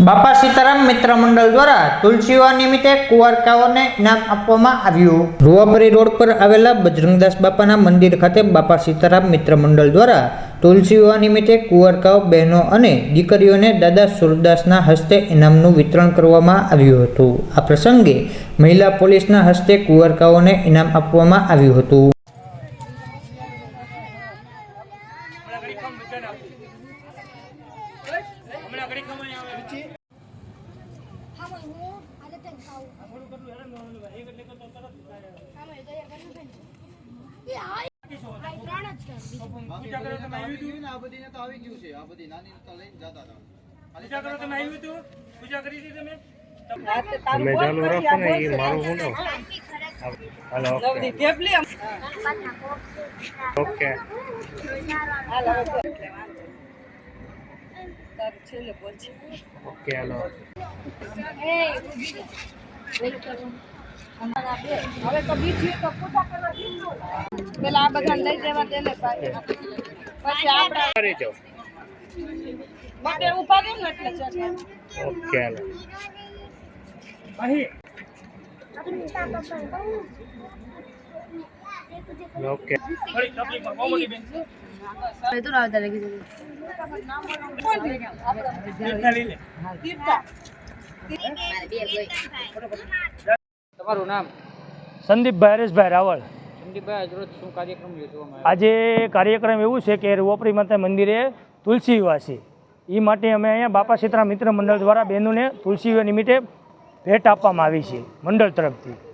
બાપા સીતારામ મિત્ર મંડળ દ્વારા તુલસીવા નિમિત્તે કુંવારકાઓને ઇનામ આપવામાં આવ્યું. રૂવાપરી રોડ પર આવેલા બજરંગદાસ બાપાના મંદિર ખાતે બાપા સીતારામ મિત્ર મંડળ દ્વારા તુલસીવા નિમિત્તે કુંવારકાઓ, બહેનો અને દીકરીઓને દાદા સુરદાસના હસ્તે ઇનામનું વિતરણ કરવામાં આવ્યું હતું. આ પ્રસંગે મહિલા પોલીસના હસ્તે કુંવારકાઓને ઇનામ આપવામાં આવ્યું હતું આમાં હું આજે તે ખાવું આમાં તો યાર કરવું પડે એ હાય આ ત્રણ જ છે બીજું પૂજા કરો તમે આવ્યું હતું આ બધી ને તો આવી ગયું છે આ બધી નાની તો લઈને જતા હતા પૂજા કરો તમે આવ્યું હતું પૂજા કરી હતી તમે તમે ચાલુ રાખો ને એ મારું હું હાલો ઓકે ઓકે હાલો હવે તો બીજી તો પૂજા કરવા દીધું પેલા આ બધા લઈ જવા તેને પછી આપણે કરી જાઓ માટે ઉભા રહે ને એટલે છે ઓકે હાલો ઓકે થોડી તકલીફમાં બહુ મોટી બેન બેનના લઈ લે તમારું નામ? સંદીપભાઈ હરેશભાઈ રાવળ. આજ કાર્યક્રમ એવું છે કે રૂવાપરી માતા મંદિરે તુલસી છે એ માટે અમે અહીંયા બાપા સીતરામ મિત્ર મંડળ દ્વારા બહેનોને તુલસી નિમિત્તે ભેટ આપવામાં આવી છે મંડળ તરફથી.